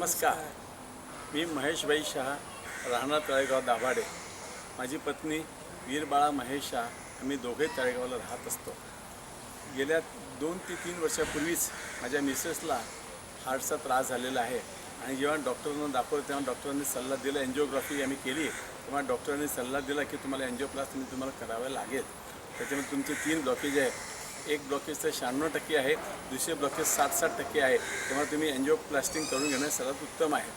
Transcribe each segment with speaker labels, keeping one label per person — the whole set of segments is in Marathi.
Speaker 1: नमस्कार. मी महेश भाई शहा राहणार तळेगाव दाभाडे. माझी पत्नी वीरबाळा महेश शहा आम्ही दोघे तळेगावला राहत असतो. गेल्या दोन ते तीन वर्षापूर्वीच माझ्या मिसेसला हार्टचा त्रास झालेला आहे. आणि जेव्हा डॉक्टरांना दाखवलं तेव्हा डॉक्टरांनी सल्ला दिला एन्जिओग्राफी आम्ही केली तेव्हा डॉक्टरांनी सल्ला दिला की तुम्हाला एन्जिओप्लास्टमी तुम्हाला करावं लागेल. त्याच्यामुळे तुमचे तीन ब्लॉकेज आहे. एक ब्लॉकेज तर शहाण्णव टक्के आहे दुसरे ब्लॉकेज सात सात टक्के आहे. तेव्हा तुम्ही एन्जिओप्लास्टिंग करून घेणं सर्वात उत्तम आहे.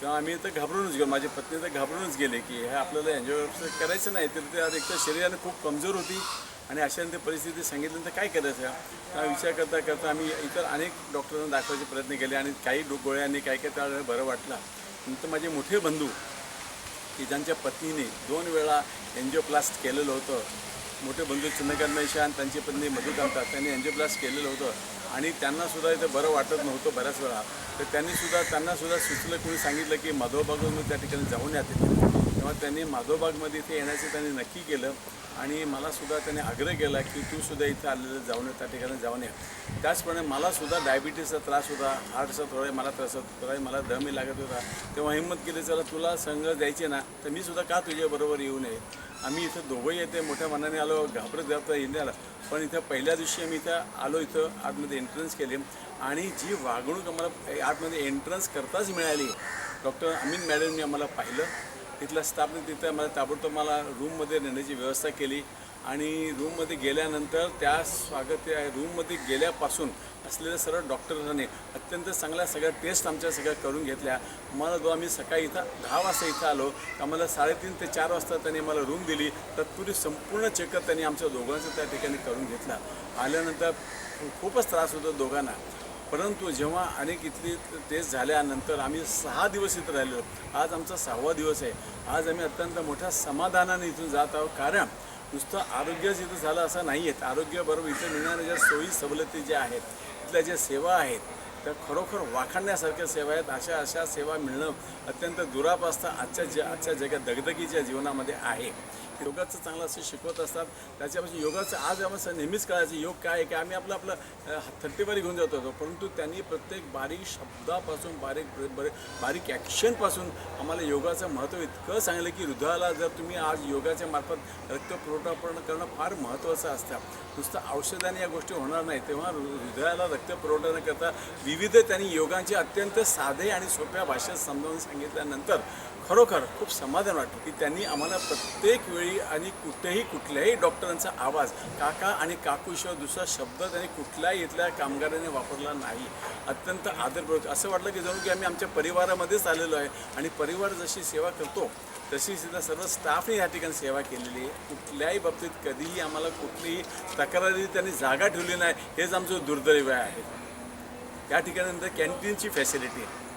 Speaker 1: तेव्हा आम्ही तर घाबरूनच गेलो. माझी पत्नी तर घाबरूनच गेले की हे आपल्याला एन्जिओग्राफी करायचं नाही. तर ते एक तर शरीराने खूप कमजोर होती आणि अशा ते परिस्थिती सांगितल्यानंतर काय करायचं? हा विचार करता करता आम्ही इतर अनेक डॉक्टरांना दाखवायचे प्रयत्न केले आणि काही गोळ्यांनी काय काय त्यावेळेला बरं वाटलं. नंतर माझे मोठे बंधू की ज्यांच्या पत्नीने दोन वेळा एन्जिओप्लास्ट केलेलं होतं. मोठे बंधू चंद्रकांत मेशा आणि त्यांची पत्नी मधुकांता त्यांनी एन्जिओप्लास्ट केलेलं होतं आणि त्यांनासुद्धा इथं बरं वाटत नव्हतं बऱ्याच वेळा. तर त्यांनीसुद्धा त्यांनासुद्धा सुचलं कोणी सांगितलं की माधवबागमध्ये त्या ठिकाणी जाऊन या तेव्हा त्यांनी माधवबागमध्ये इथे येण्याचं त्यांनी नक्की केलं. आणि मलासुद्धा त्याने आग्रह केला की तू सुद्धा इथं आलेलं जाऊन ये, त्या ठिकाणी जाऊन ये. त्याचप्रमाणे मलासुद्धा डायबिटीसचा त्रास होता हार्टचा थोडा मला त्रास होता थोडा मला दमही लागत होता. तेव्हा हिंमत केली चला तुला संघ द्यायचे ना तर मी सुद्धा का तुझ्याबरोबर येऊ नये? आम्ही इथं दोघंही येते मोठ्या मनाने आलो घाबरत घाबरत येण्याला पण इथं पहिल्या दिवशी आम्ही इथं आलो इथं आतमध्ये एंट्रन्स केले. आणि जी वागणूक आम्हाला आतमध्ये एंट्रन्स करताच मिळाली. डॉक्टर अमीन मॅडमने आम्हाला पाहिलं. तिथला स्टाफने तिथं मला ताबडतोब मला रूममध्ये नेण्याची व्यवस्था केली. आणि रूममध्ये गेल्यानंतर त्या स्वागत रूममध्ये गेल्यापासून असलेल्या सर्व डॉक्टरांनी अत्यंत चांगल्या सगळ्या टेस्ट आमच्या सगळ्या करून घेतल्या. मला जो आम्ही सकाळी इथं दहा वाजता इथं आलो आम्हाला साडेतीन ते चार वाजता त्यांनी मला रूम दिली. तत्पूर्वी संपूर्ण चेकअप त्यांनी आमच्या दोघांचं त्या ठिकाणी करून घेतला. आल्यानंतर खूपच त्रास होतो दोघांना. परंतु जेव्हा अनेक इथली टेस्ट झाल्यानंतर आम्ही सहा दिवस इथं राहिलो. आज आमचा सहावा दिवस आहे. आज आम्ही अत्यंत मोठ्या समाधानाने इथून जात आहोत. कारण नुसतं आरोग्यच इथं झालं असं नाही आहेत आरोग्याबरोबर इथं मिळणाऱ्या ज्या सोयी सवलती ज्या आहेत इथल्या ज्या सेवा आहेत त्या खरोखर वाखाणण्यासारख्या सेवा आहेत. अशा अशा सेवा मिळणं अत्यंत दुरापास्ता आजच्या ज आजच्या जगात दगदगीच्या जीवनामध्ये आहे. योगाचं चांगलं असं शिकवत असतात. त्याच्यापासून योगाचं आज आम्हाला नेहमीच कळायचं योग काय आहे की आम्ही आपलं आपलं थट्टेवारी घेऊन जात होतो. परंतु त्यांनी प्रत्येक बारीक शब्दापासून बारीक बरे- बारीक ॲक्शनपासून आम्हाला योगाचं महत्त्व इतकं सांगितलं की हृदयाला जर तुम्ही आज योगाच्या मार्फत रक्तपुरवठा पण करणं फार महत्त्वाचं असतं. नुसतं औषधाने या गोष्टी होणार नाही. तेव्हा हृदयाला रक्तपुरवठा न करता विविध त्यांनी योगांचे अत्यंत साधे आणि सोप्या भाषेत समजावून सांगितल्यानंतर खरोखर खूप समाधान वाटतं की त्यांनी आम्हाला प्रत्येक वेळी आणि कुठेही कुठल्याही डॉक्टरांचा आवाज काका आणि काकूशिवाय दुसरा शब्द त्यांनी कुठल्याही इथल्या कामगाराने वापरला नाही. अत्यंत आदरपूर्वक असं वाटलं की जणू की आम्ही आमच्या परिवारामध्येच आलेलो आहे आणि परिवार जशी सेवा करतो तशी सुद्धा सर्व स्टाफने या ठिकाणी सेवा केलेली आहे. कुठल्याही बाबतीत कधीही आम्हाला कुठलीही तक्रारी त्यांनी जागा ठेवली नाही. हेच आमचं दुर्दैव आहे. त्या ठिकाणी नंतर कॅन्टीनची फॅसिलिटी आहे.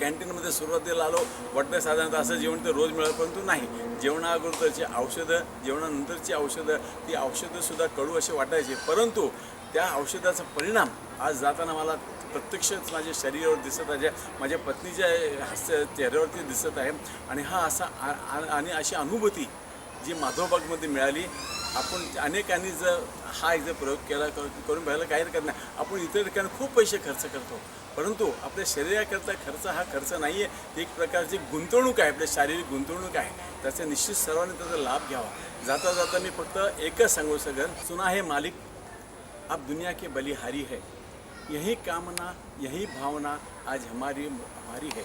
Speaker 1: कॅन्टीनमध्ये सुरुवातीला आलो वाटतं साधारणतः असं जेवण तर रोज मिळालं परंतु नाही. जेवणाअगोदरची औषधं जेवणानंतरची औषधं ती औषधंसुद्धा कडू असे वाटायचे. परंतु त्या औषधाचा परिणाम आज जाताना मला प्रत्यक्षच माझ्या शरीरावर दिसत आहे माझ्या पत्नीच्या हास्य चेहऱ्यावरती दिसत आहे. आणि हा असा आ- आणि अशी अनुभूती जी माधवबागमध्ये मिळाली आपण अनेकांनी जर हा जर प्रयोग केला करून पाहायला काही हरकत नाही. आपण इतर ठिकाणी खूप पैसे खर्च करतो. परंतु आपल्या शरीराकरता खर्च हा खर्च नाही आहे ती एक प्रकारची गुंतवणूक आहे आपल्या शारीरिक गुंतवणूक आहे. त्याचा निश्चित सर्वांनी त्याचा लाभ घ्यावा. जाता जाता मी फक्त एकच सांगू सगळं सुना हे मालिक आप दुनिया के बलिहारी है. यही कामना यही भावना आज हमारी हमारी है.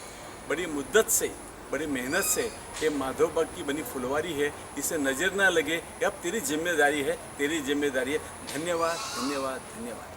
Speaker 1: बड़ी मुद्दत से बड़ी मेहनत से ये माधव बाग की बनी फुलवारी है. इसे नज़र ना लगे अब तेरी जिम्मेदारी है तेरी जिम्मेदारी है. धन्यवाद धन्यवाद धन्यवाद.